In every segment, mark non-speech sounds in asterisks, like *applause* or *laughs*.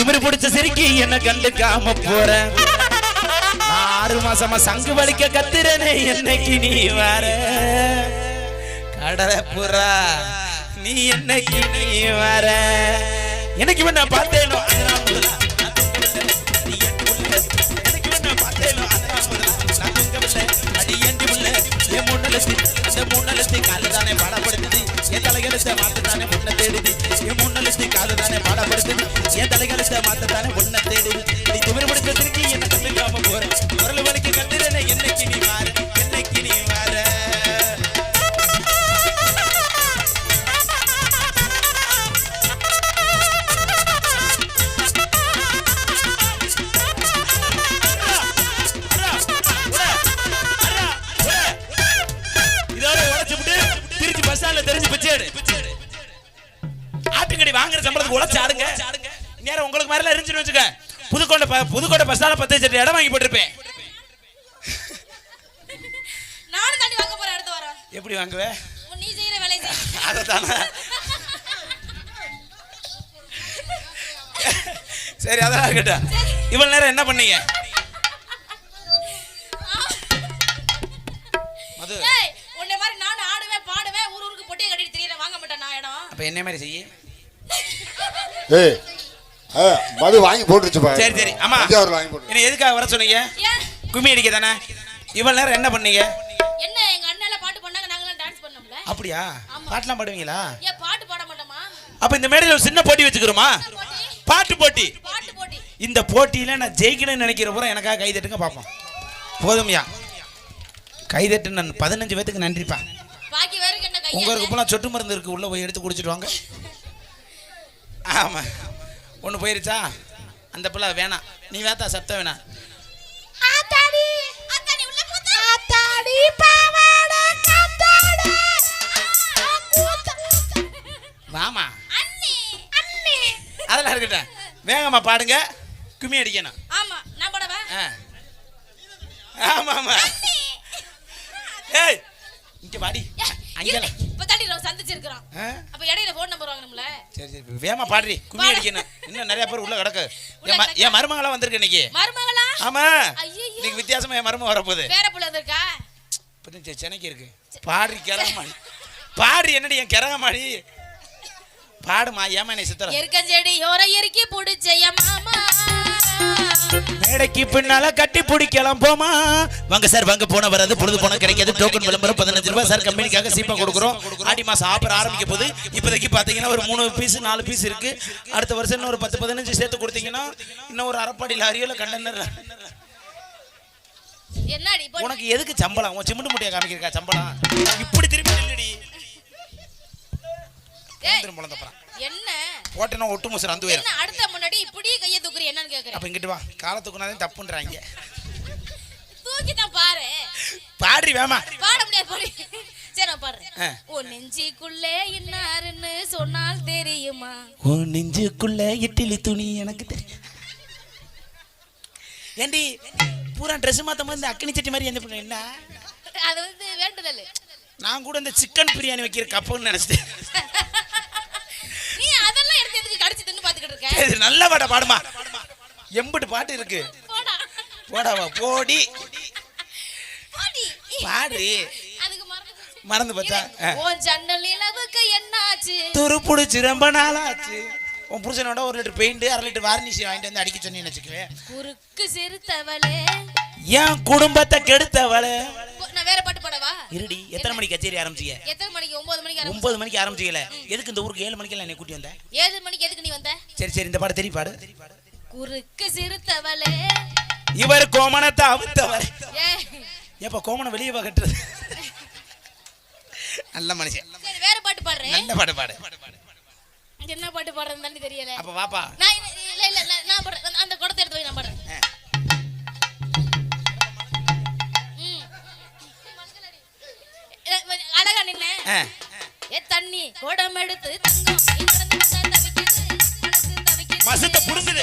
திமிரு பிடிச்ச சிரிக்கி என்ன கண்டுக்காம போற ஆறு மாசமா சங்கு வலிக்க கத்துறனே என்னைக்கு நீ வர கடலை புறா நீ என்னைக்கு நீ வர எனக்கு வேணா பார்த்தேனோ அதனால் முதலா நான் தூங்கவில்லை. நீ என் புள்ள. எனக்கு வேணா என் முன்னெழுத்து, மாத்து தானே முன்ன தேடுது. என் முன்னெழுத்து காலுதானே பாடப்படுத்துது. என் தலையெழுத்தை மாத்தத்தானே உன்னை தேடு நீ திமிரு பிடிச்ச என்ன கத்துக்காம போற. குரல் வலிக்கு கத்துறேனே, என்னைக்கு நீ மாறு நேரம் உங்களுக்கு மாதிரிலாம் இருந்துச்சுன்னு வச்சுக்க. புதுக்கோட்டை ப- புதுக்கோட்டை பஸ் ஸ்டாண்ட்ல பத்து சட்டி இடம் வாங்கி போட்டிருப்பேன். நானும் தண்ணி வாங்க போறேன் அடுத்த வாரம். எப்படி வாங்குவேன் நீ செய்யற வேலையை அதை தானே சரி அதான் இருக்கட்டும். இவ்வளவு நேரம் என்ன பண்ணீங்க? மது. ஏய் உன்னை மாதிரி நானும் ஆடுவேன் பாடுவேன் ஊர் ஊருக்கு பொட்டியை கட்டிட்டு திரியறேன். வாங்க மாட்டேன் நான் இடம். அப்ப என்ன மாதிரி செய்ய? ஏய் மது வாங்கி போட்டுருச்சுப்பா சரி சரி. ஆமா தஞ்சாவூர்ல வாங்கி போட்டு என்ன எதுக்காக வர சொன்னீங்க? கும்மி அடிக்க தானே? இவ்வளவு நேரம் என்ன பண்ணீங்க? என்ன எங்க அண்ணன் பாட்டு பண்ணாங்க நாங்களாம் டான்ஸ் பண்ணோம்ல? அப்படியா? பாட்டுலாம் பாடுவீங்களா? ஏன் பாட்டு பாட மாட்டோமா? அப்ப இந்த மேடையில் ஒரு சின்ன போட்டி வச்சுக்கிறோமா? போட்டி? பாட்டு போட்டி. பாட்டு போட்டி. இந்த போட்டியில நான் ஜெயிக்கணும்னு நினைக்கிற பூரா எனக்காக கை தட்டுங்க பார்ப்போம் போதும்யா கை தட்டு நான் பதினஞ்சு பேத்துக்கு நன்றிப்பா. பாக்கி வேறுக்கு என்ன கையா உங்களுக்கு சொட்டு மருந்து இருக்கு உள்ள போய் எடுத்து குடிச்சிட்டு வாங்க. ஆமா. ஒன்று போயிருச்சா? அந்த பிள்ளை வேணாம். நீ வேத்தா சத்தம் வேணாம். வாமா. அதெல்லாம் இருக்கட்டும். வேகமா பாடுங்க. கும்மி அடிக்கணும். ஆமா நான் பாடவா. ஆமா ஆமா ஏய் இங்க வாடி. அங்கே ஆ? அப்ப இடையில போன் நம்பர் வாங்கணும்ல? சரி சரி வேகமா பாடுறி. கும்மி பாடு. அடிக்கணும். இன்னும் நிறைய பேர் உள்ள கிடக்கு. என் மருமகளா வந்திருக்கு இன்னைக்கு. மருமகளா? ஆமா. இன்னைக்கு வித்தியாசமா என் மருமக வரப்போகுது. வேற புள்ள வந்திருக்கா? இப்போ சென்னைக்கு இருக்கு. பாடுறி கிரகமாடி. பாடுறி என்னடி என் கிரகமாடி? பாடுமா ஏமா என்னை சித்தர எருக்கஞ்செடி யோர எருக்கி புடிச்ச மாமா. மேடைக்கு பின்னால கட்டி பிடிக்கலாம் போமா. வாங்க சார் வாங்க. போன வராது பொழுது போன கிடைக்காது. டோக்கன் விளம்பரம் பதினஞ்சு ரூபாய் சார் கம்பெனிக்காக சீப்பா கொடுக்குறோம். ஆடி மாசம் ஆஃபர் ஆரம்பிக்க போகுது. இப்போதைக்கு பாத்தீங்கன்னா ஒரு மூணு பீஸ் நாலு பீஸ் இருக்கு. அடுத்த வருஷம் இன்னும் ஒரு பத்து பதினஞ்சு சேர்த்து கொடுத்தீங்கன்னா இன்னும் ஒரு அரைப்பாடி லாரியோ இல்லை கண்டனர் உனக்கு எதுக்கு சம்பளம்? உன் சிமெண்ட் முட்டையை காமிக்கிறக்கா சம்பளம்? இப்படி திரும்பி நில்லுடி. என்ன? போட்டேன்னா ஒட்டு முசர் அந்த அடுத்த முன்னாடி இப்படியே கைய தூக்குறி என்னன்னு கேக்குறேன். அப்ப இங்கிட்டு வா. காலத்துக்குனாதே தப்புன்றாங்க. தூக்கி தான் பாரு. பாடுறி வேமா. பாட முடியாது பாரு சரி நான் பாடுறேன். ஓ நெஞ்சிக்குள்ளே இன்னாருன்னு சொன்னால் தெரியுமா? உன் நெஞ்சுக்குள்ள இட்லி துணி எனக்கு தெரியும். ஏண்டி பூரா ட்ரெஸ் மாத்த மாதிரி இந்த அக்கினி சட்டி மாதிரி பண்ண என்ன? அது வந்து வேண்டுதல். நான் கூட இந்த சிக்கன் பிரியாணி வைக்கிற கப்புன்னு நினைச்சிட்டேன். *laughs* சரி, நல்ல பாட பாடுமா. எம்பிட்டு பாட்டு இருக்கு. போடா. போடாவா போடி. போடி. மறந்து பார்த்தா என்னாச்சு? துரு பிடிச்சி ரொம்ப நாளாச்சு. உன் புருஷனோட ஒரு லிட்டர் பெயிண்ட் அரை லிட்டர் வார்னிஷ் வாங்கிட்டு வந்து அடிக்க சொன்னீங்கன்னு வச்சுக்குவேன் குறுக்கு சிறுத்தவளே என் குடும்பத்தை கெடுத்தவளே. நான் வேற பாட்டு பாடவா? இருடி எத்தனை மணிக்கு கச்சேரி ஆரம்பிச்சீங்க? எத்தனை மணிக்கு? ஒன்பது மணிக்கு ஒன்பது மணிக்கு ஆரம்பிச்சீங்கல எதுக்கு இந்த ஊருக்கு ஏழு மணிக்கெல்லாம் என்னை கூட்டி வந்தேன் ஏழு மணிக்கு எதுக்கு நீ வந்த? சரி சரி இந்த பாடு தெரிய பாடு. குறுக்கு சிறுத்தவளே. இவர் கோமணத்தை அவுத்தவர். ஏப்பா கோமணம் வெளியே வா கட்டுறது? நல்ல மனுஷன். சரி வேற பாட்டு பாடுறேன். நல்ல பாடு பாடு. என்ன பாட்டு பாடுறதுன்னு தானே தெரியல. அப்ப வாப்பா. நான் தண்ணி குடம் எடுத்து வந்தா. மசத்தை புடுங்குது.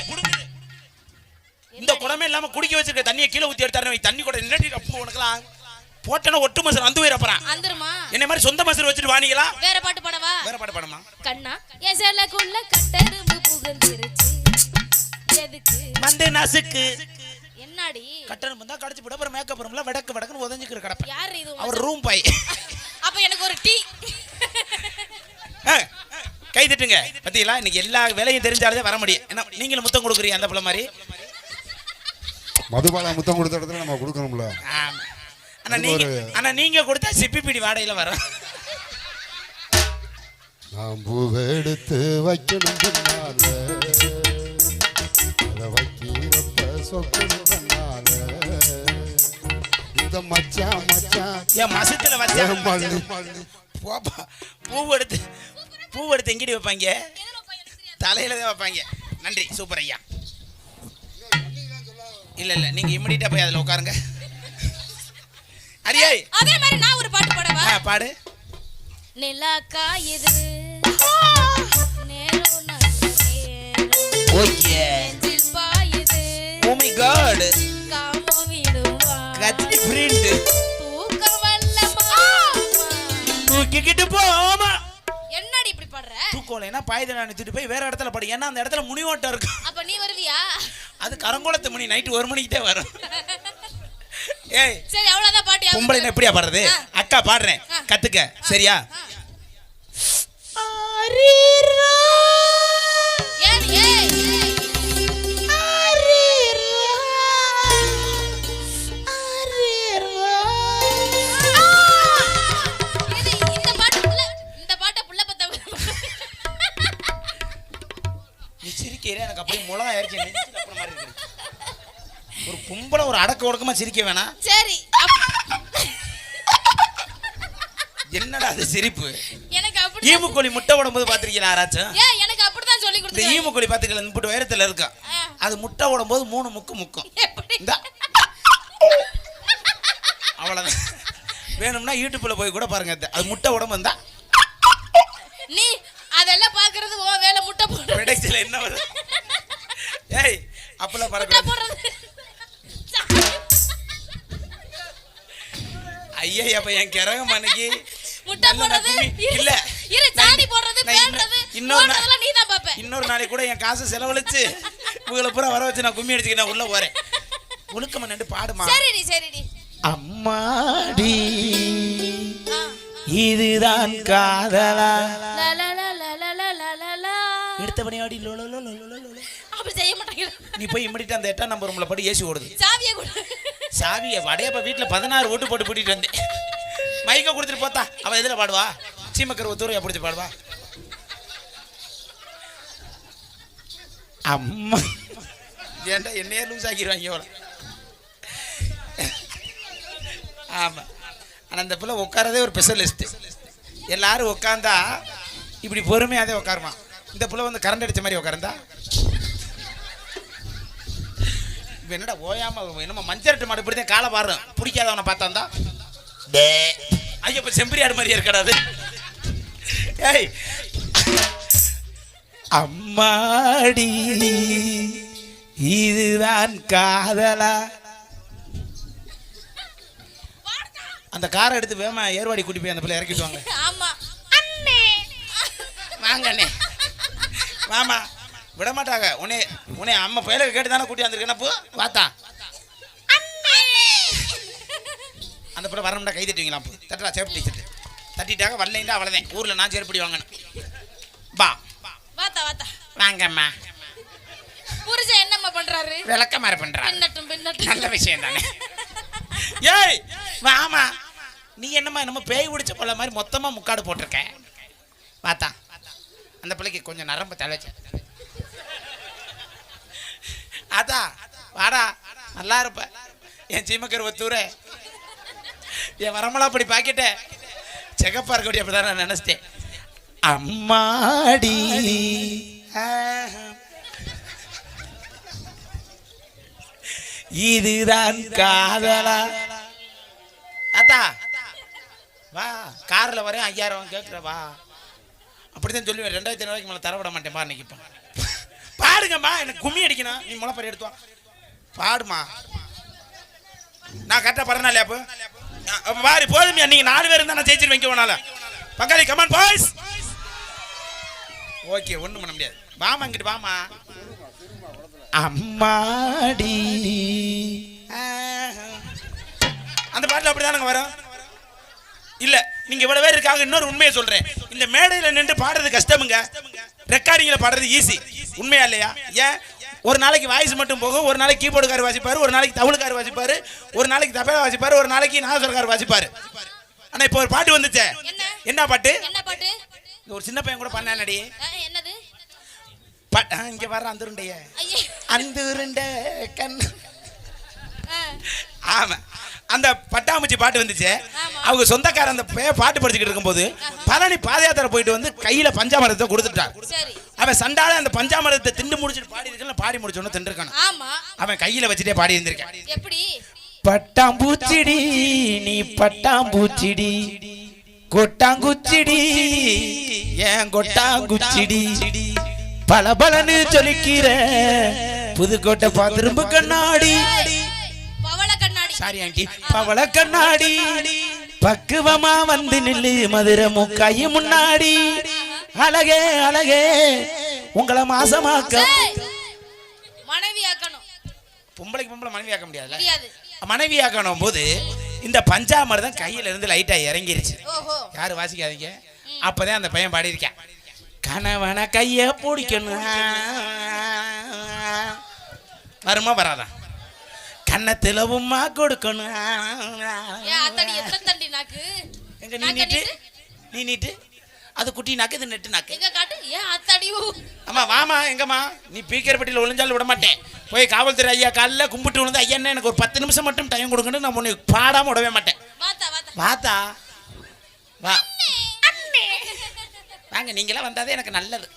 இந்த குடமே இல்லாம குடிக்க வச்சிருக்க தண்ணியை கீழே ஊத்தி எடுத்தாரு தண்ணி கூட என்னடி அப்போ உனக்குலாம் போட்டேன்னா ஒட்டு மசர் அந்த உயிர் அப்புறம் அந்துருமா? என்னை மாதிரி சொந்த மசர் வச்சுட்டு வாணிங்களா வேற பாட்டு பாடவா? வேற பாடு பாடுமா கண்ணா என் சேலைக்குள்ள கட்டெரும்பு புகுந்துருச்சு. மண்டு நசுக்கு. என்னடி கட்டணம் தான் கடிச்சு போட அப்புறம் மேக்கப் ரூம்ல விடக்கு விடக்குன்னு உதஞ்சிக்கிற கிடப்பேன் யார் இது அவர் ரூம் பாய் *laughs* அப்ப எனக்கு ஒரு டீ. கை தட்டுங்க. பத்தீங்களா? இன்னைக்கு எல்லா வேலையும் தெரிஞ்சாலே வர முடியும். என்ன நீங்களும் முத்தம் கொடுக்குறீங்க அந்த பிள்ளை மாதிரி? மதுபாலா முத்தம் கொடுத்த இடத்துல நம்ம கொடுக்கணும்ல. ஆனா நீங்க ஆனா நீங்க கொடுத்தா சிப்பி பிடி வாடகையில வரும். நான் பூவை எடுத்து வைக்கணும் அதை பின்னால இந்த மச்சான் மச்சான் என் மசத்துல வச்சா? என் மல்லி. போப்பா பூ எடுத்து பூ எடுத்து எங்கிட்டு வைப்பாங்க? தலையில தான் வைப்பாங்க. நன்றி சூப்பர் ஐயா. இல்ல இல்ல நீங்க இம்மிடியா போய் அதுல உட்காருங்க. அரியே அதே மாதிரி நான் ஒரு பாட்டு பாடவா? ஆ, பாடு. நிலா காயுது. தூக்கிக்கிட்டு போமா என்னடி இப்படி பாடுற தூக்கோலைனா பாயுது நான் தூக்கிட்டு போய் வேற இடத்துல படி. ஏன்னா அந்த இடத்துல முனிவோட்டம் இருக்கு. அப்ப நீ வருவியா? அது கரங்கோலத்து மணி நைட்டு ஒரு மணிக்கு தான் வரும். *laughs* ஏய் சரி அவ்வளவுதான் பாட்டு பொம்பளை எப்படியா பாடுறது. அக்கா பாடுறேன். கத்துக்க. சரியா? அடக்க ஒடுக்கமா சிரிக்க வேணாம் சரி என்னடா அது சிரிப்பு? எனக்கு அப்படி ஈமுக்கோழி முட்டை போடும்போது பாத்திருக்கீங்களா யாராச்சும்? எனக்கு அப்படிதான் சொல்லி கொடுத்தாங்க ஈமுக்கோழி பாத்துக்கல இந்த உயரத்துல இருக்கும். அது முட்டை போடும்போது மூணு முக்கு முக்கும். இந்த. அவ்வளவுதான். வேணும்னா யூடியூப்ல போய் கூட பாருங்க அது. முட்டை உடம்பு வந்தா. நீ அதெல்லாம் பாக்குறது ஓ வேலை முட்டை போடுறது. விடைச்சில என்ன வருது? ஏய் அப்பெல்லாம் முட்டை ஐயா அப்ப என் கிரகம் அன்னைக்கு. முட்டை போடுறது இல்ல. இரு சாணி போடுறது பேடுறது இன்னொரு நாள் நீ தான் பாப்ப இன்னொரு நாளைக்கு கூட என் காசு செலவழிச்சு உங்களை பூரா வர வச்சு நான் கும்மி அடிச்சுக்க நான் உள்ள போறேன். முழுக்கமா நின்று பாடுமா. சரிடி சரிடி அம்மாடி இதுதான் காதலா. எடுத்தபடி ஆடி லோ லோ லோ லோ லோ அப்படி செய்ய மாட்டேங்கிறேன் நீ போய் இம்மிடிட்டு அந்த எட்டாம் நம்பர் ரூம்ல படி ஏசி ஓடுது. சாவியை கொடு. சாவியை வடையப்ப வீட்டில் பதினாறு ஓட்டு போட்டு கூட்டிட்டு வந்தேன். மைக்கை கொடுத்துட்டு போத்தா அவள் எதில் பாடுவா? சீமக்கர் ஒத்துறையா பிடிச்சி பாடுவா? அம்மா. ஏன்டா என்னையே லூஸ் ஆக்கிடுவாங்க இவ்வளோ ஆமாம் ஆனால் அந்த பிள்ளை உட்காரதே ஒரு ஸ்பெஷலிஸ்ட்டு எல்லாரும் உட்காந்தா இப்படி பொறுமையாதே உட்காருமா இந்த பிள்ளை வந்து கரண்ட் அடிச்ச மாதிரி உட்காருந்தா? இப்ப என்னடா ஓயாம என்னமோ மஞ்சரட்டு மாடு இப்படி தான் காலை பாடுறேன். பிடிக்காதவனை பார்த்தாந்தா? டே. ஐயோ இப்போ செம்பரியாடு மாதிரியே இருக்கடாது ஏய். அம்மாடி இதுதான் காதலா. அந்த காரை எடுத்து வேமா ஏர்வாடி கூட்டி போய் அந்த பிள்ளை இறக்கிட்டு வாங்க. ஆமா. அண்ணே. வாங்க அண்ணே. வாமா. விட மாட்டாங்க உன்னை உன்னை அம்மா பயிலுக்கு கேட்டு தானே கூட்டி வந்திருக்கேன். போ? வாத்தா. அந்த பிள்ளை வரணும்டா கை தட்டுவீங்களா போ? தட்டா சேஃப்டி தட்டு. தட்டிட்டாங்க வரலைண்டா அவ்வளோதான் ஊரில் நான் செருப்படி வாங்கணும். பா வாத்தா வாத்தா. வாங்கம்மா. புருஷன் என்னம்மா பண்றாரு? விளக்க மாதிரி பின்னட்டும் பின்னட்டும். நல்ல விஷயம் தானே. ஏய் வாமா. நீ என்னம்மா என்னமோ பேய் பிடிச்ச கொள்ள மாதிரி மொத்தமாக முக்காடு போட்டிருக்க. வாத்தா. அந்த பிள்ளைக்கு கொஞ்சம் நரம்பு தலைச்சு அதா வாடா நல்லா இருப்ப. என் சீமக்கர் ஒத்தூர என் வரமலா அப்படி பாக்கிட்ட. செகப்பா இருக்கக்கூடிய அப்படிதான் நான் நினைச்சிட்டேன். அம்மாடி. இதுதான் காதலா. அத்தா வா காரில் வரேன் ஐயாயிரம் கேட்குற வா. அப்படித்தான் சொல்லுவேன். ரெண்டாயிரத்தி ஐநூறுவாய்க்கு மேலே தரவிட மாட்டேன் பா இன்னைக்கு பாடுங்கம்மா எனக்கு கும்மி அடிக்கணும். நீ முளைப்பறி எடுத்து பாடுமா. நான் கரெக்டாக பரனாலே அப்போ? அப்போ பாரு போதுமையா. நீங்கள் நாலு பேர் இருந்தால் நான் ஜெயிச்சிருவேன் வேணால பங்காளி கமான் பாய்ஸ் ஓகே ஒன்றும் பண்ண முடியாது. வாமா இங்கிட்டு வாமா. அம்மாடி. அந்த பாட்டில் அப்படிதானங்க வரும். இல்ல நீங்க இவ்வளவு பேர் இருக்காங்க இன்னொரு உண்மையை சொல்றேன். இந்த மேடையில நின்று பாடுறது கஷ்டமுங்க. ரெக்கார்டிங்ல பாடுறது ஈஸி உண்மையா இல்லையா? ஏன்? ஒரு நாளைக்கு வாய்ஸ் மட்டும் போகும். ஒரு நாளைக்கு கீபோர்டுக்கார் வாசிப்பாரு. ஒரு நாளைக்கு தவுளுக்கார் வாசிப்பாரு. ஒரு நாளைக்கு தபேலா வாசிப்பாரு. ஒரு நாளைக்கு நாசர்கார் வாசிப்பாரு. ஆனா இப்போ ஒரு பாட்டு வந்துச்சே. என்ன? பாட்டு? ஒரு சின்ன பையன் கூட பண்ணானடி ஆ, என்னது? இங்க வர்ற அந்த உருண்டைய. ஐயே. அந்த உருண்டை கண். ஆமா. அந்த பட்டாம்பூச்சி பாட்டு வந்துச்சு. அவங்க சொந்தக்காரன் அந்த பாட்டு படிச்சுக்கிட்டு இருக்கும்போது பழனி பாத யாத்திரை போயிட்டு வந்து கையில பஞ்சாமரத்தை கொடுத்துட்டான் சரி. அவன் சண்டால அந்த பஞ்சாமரத்தை திண்டு முடிச்சுட்டு பாடி இருக்கல பாடி முடிச்சோன்னு தின்றுருக்கான். ஆமா. அவன் கையில வச்சுட்டே பாடி இருந்திருக்கான். எப்படி? பட்டாம்பூச்சிடி நீ பட்டாம்பூச்சிடி. கொட்டாங்குச்சிடி ஏன் கொட்டாங்குச்சிடி? பல சொல்லிக்கிற புதுக்கோட்டை பாத்திரும்பு கண்ணாடி. பவள கண்ணாடி. சாரி ஆண்டி பவள கண்ணாடி. பக்குவமா வந்து நில்லு மதுரை முக்காயி முன்னாடி. அழகே அழகே. உங்களை மாசமாக்க ஏய், மனைவி ஆக்கணும் பொம்பளைக்கு பொம்பளை மனைவி ஆக்க முடியாதுல்ல? முடியாது. மனைவி ஆக்கணும் போது இந்த பஞ்சாமிரதம் கையில இருந்து லைட்டா இறங்கிருச்சு. யாரும் வாசிக்காதீங்க? அப்பதான் அந்த பையன் பாடியிருக்கான். கணவன கைய பிடிக்கணும் வருமா வராதா? கன்னத்துல உம்மா கொடுக்கணும் எங்க நீ நீட்டு? நீ நீட்டு? அது குட்டி நாக்கு இது நெட்டு நாக்கு எங்க காட்டு? ஏன் அத்தடி ஊ? அம்மா வாமா எங்கம்மா? நீ பீக்கர்பட்டியில் ஒளிஞ்சாலும் விட மாட்டேன். போய் காவல்துறை ஐயா காலில் கும்பிட்டு விழுந்து ஐயா என்ன எனக்கு ஒரு பத்து நிமிஷம் மட்டும் டைம் கொடுக்கணும் நான் உன்னை பாடாம விடவே மாட்டேன். வாத்தா வா. வாங்க நீங்களாம் வந்தாதே எனக்கு நல்லது.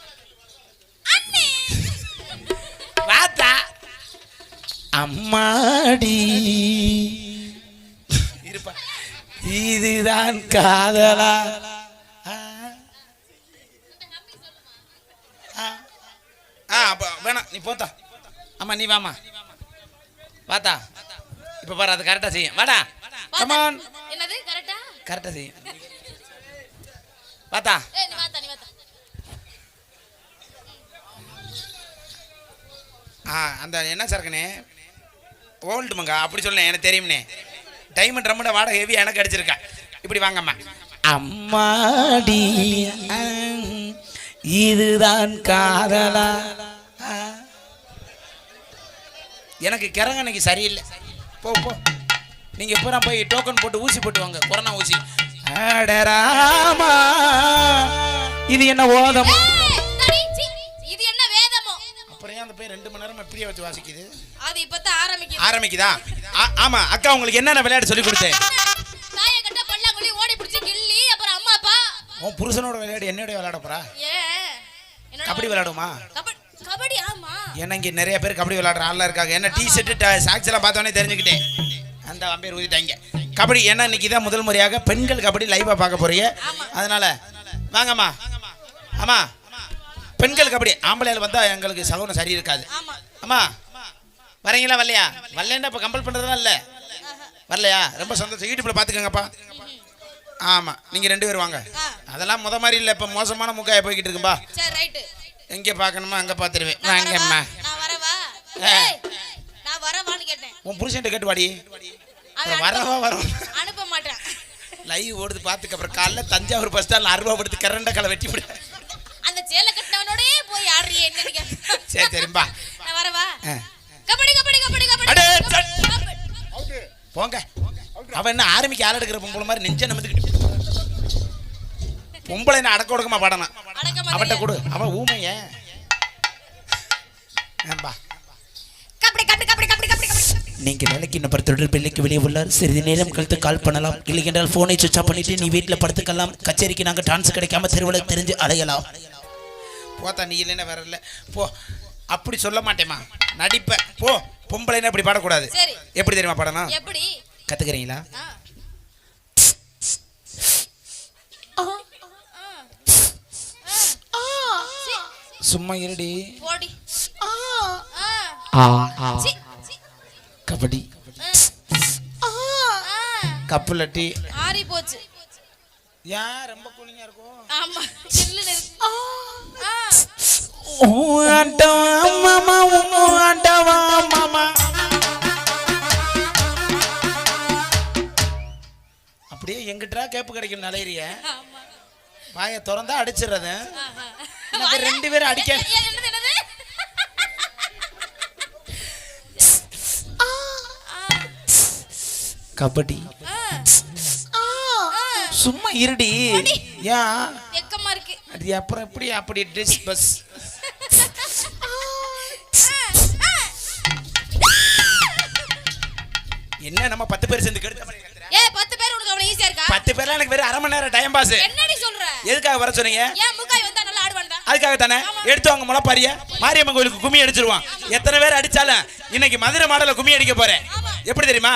வாத்தா. அம்மாடி. இருப்பா. இதுதான் காதலா ஆ. ஆ. ஆ அப்ப வேணாம் நீ போத்தா. அம்மா நீ வாமா வாத்தா. இப்ப பாரு அது கரெக்டா செய்யும். வாடா. கமான் என்னது கரெக்டா கரெக்டா செய்யும். வாத்தா. ஆ அந்த என்ன சரக்குனே ஓல்டு மங்கா அப்படி சொல்லேன் எனக்கு தெரியும்னே. டைமண்ட் ரம்மோட வாடகை ஹெவி எனக்கு அடிச்சிருக்கா. இப்படி வாங்கம்மா. அம்மாடி அம், இதுதான் காதலா ஆ. எனக்கு கிறங்க அன்னைக்கு சரியில்லை. போ போ. நீங்க பூரா போய் டோக்கன் போட்டு ஊசி போட்டு வாங்க. கொரோனா ஊசி. அடராமா இது என்ன ஓதமா. இது என்ன வேதமோ? அப்புறம் ஏன் அந்த போய் ரெண்டு மணி நேரம் இப்படியே வச்சு வாசிக்குது? அது இப்பதான் ஆரம்பிக்குது. ஆரம்பிக்குதா? ஆமா அக்கா உங்களுக்கு என்னென்ன விளையாட்டு சொல்லி கொடுத்தேன்? தாய கட்ட பல்லாங்குழி ஓடி பிடிச்சி கிள்ளி அப்புறம் அம்மா அப்பா. உன் புருஷனோட விளையாடு என்னோட விளையாட போறா? கபடி விளையாடுமா? ஏன்னா இங்க நிறைய பேர் கபடி விளையாடுற ஆள்லாம் இருக்காங்க. என்ன டி ஷர்ட் சாக்ஸ் எல்லாம் பார்த்தோன்னே தெரிஞ்சுக்கிட்டேன். அந்த அம்பேர் ஊதிட்டாங்க கபடி ஏன்னா இன்னைக்கு தான் முதல் முறையாக பெண்கள் கபடி லைவா பார்க்க போறீங்க. அதனால வாங்கம்மா. ஆமா பெண்கள் கபடி ஆம்பளையால் வந்தா எங்களுக்கு சகோதரம் சரி இருக்காது. ஆமா. அம்மா வரீங்களா வரலையா? வரலன்னா இப்போ கம்பல் பண்ணுறதுலாம் இல்லை. வரலையா? ரொம்ப சந்தோஷம். யூடியூப்ல பார்த்துக்கோங்கப்பா. ஆமாம் நீங்கள் ரெண்டு பேரும் வாங்க. அதெல்லாம் முத மாதிரி இல்லை. இப்போ மோசமான முக்காய போய்கிட்டு ரைட்டு எங்கே பார்க்கணுமோ அங்கே பார்த்துருவேன். வாங்கம்மா. நான் வரவான்னு கேட்டேன். உன் புருஷன்ட்ட கேட்டு வாடி வரவா வரும் அனுப்ப மாட்டேன். லைவ் ஓடுது பார்த்துக்க. அப்புறம் காலைல தஞ்சாவூர் பஸ் ஸ்டாண்டில் அருவா படுத்து கரண்ட கலை வெட்டி விடு. அந்த சேலை கட்டினவனோடயே போய் ஆடுறியே என்னன்னு. சரி சரிம்பா நான் வரவா. கபடி கபடி. போங்க. அவன் என்ன ஆரம்பிக்க ஆள் எடுக்கிற பொம்பளை மாதிரி நெஞ்ச நம்பத்துக்கிட்டு பொம்பளை என்ன அடக்க ஒடுக்கமா பாடணும். தெரியாது. கொடு. அவன் ஊமைய. ஏம்பா கபடி கபடி கபடி கபடி கபடி கபடி. நீங்க வேலைக்கு நபர் தொடர் பிள்ளைக்கு வெளியே உள்ளார். சிறிது நேரம் கழித்து கால் பண்ணலாம். இல்லை என்றால் போனை சுவிட்ச் ஆஃப் பண்ணிட்டு நீ வீட்டில் படுத்துக்கலாம். கச்சேரிக்கு நாங்கள் டான்ஸ் கிடைக்காம தெருவில் தெரிஞ்சு அலையலாம். போத்தா நீ இல்லைன்னா வேற இல்லை. போ. அப்படி சொல்ல மாட்டேம்மா. நடிப்ப. போ. பொம்பளைன்னா இப்படி பாடக்கூடாது. சரி. எப்படி தெரியுமா பாடணும்? எப்படி? கத்துக்கிறீங்களா? சும்மா இருடி. கபடி. கப்பு லட்டி ஆறி போச்சு. ஏன்? ரொம்ப கூலிங்கா இருக்கும். ஆமா. சில்லுன்னு ஓ ஆட்டவா மாமா அப்படியே எங்கிட்டா கேப்பு கிடைக்கும் நலையறிய வாயை திறந்தா அடிச்சிடுறேன் எனக்கு ரெண்டு பேரும் அடிக்க என்னது என்னது? கபடி. சும்மா இருடி. ஏன் வெக்கமா இருக்கு. அது அப்புறம் எப்படி அப்படி ட்ரெஸ் பஸ் என்ன நம்ம பத்து பேர் சேர்ந்து கெடுத்த? ஏ பத்து பேர் உனக்கு அவ்வளவு ஈஸியா இருக்கா? பத்து பேர்லாம் எனக்கு வெறும் அரை மணி நேரம் டைம் பாஸ் என்னடி சொல்ற? எதுக்காக வர சொன்னீங்க? ஏன் அதுக்காக தானே எடுத்து வாங்க முளைப்பாரிய மாரியம்மன் கோயிலுக்கு கும்மி அடிச்சிருவான். எத்தனை பேர் அடிச்சாலும் இன்னைக்கு மதுரை மாடல கும்மி அடிக்க போறேன். எப்படி தெரியுமா?